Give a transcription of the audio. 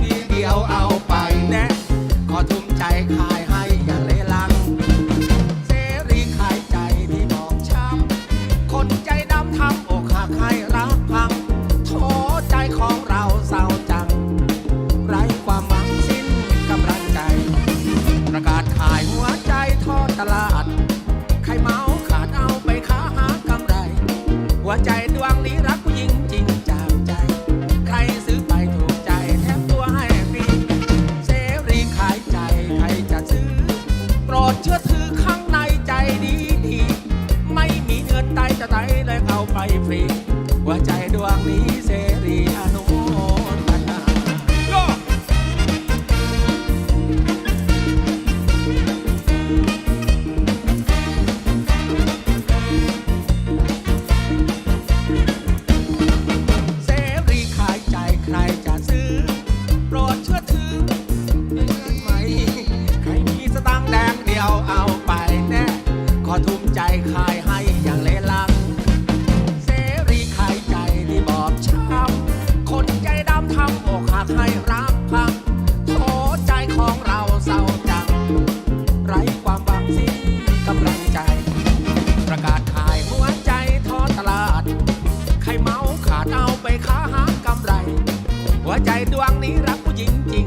ทีเดียวเอาไปแนะขอทุ่มใจขายให้อย่าเลลังเสรีขายใจที่บอกช้ำคนใจดำทำอกหักให้ หัวใจดวงนี้รักผู้หญิงจริงจากใจ ใครซื้อไปถูกใจแทบตัวให้ฟรีเซรีขายใจใครจะซื้อ โปรดเชื่อถือข้างในใจดีดีไม่มีเงินใดจะไดเลยเอาไปฟรี หัวใจดวงนี้เซ รักพังโทษใจของเราเศร้าจัง ไร้ความหวังสิ้นกำลังใจ ประกาศขายหัวใจทอดตลาด ใครเมาขาดเอาไปค้าหากำไร หัวใจดวงนี้รักผู้หญิงจริง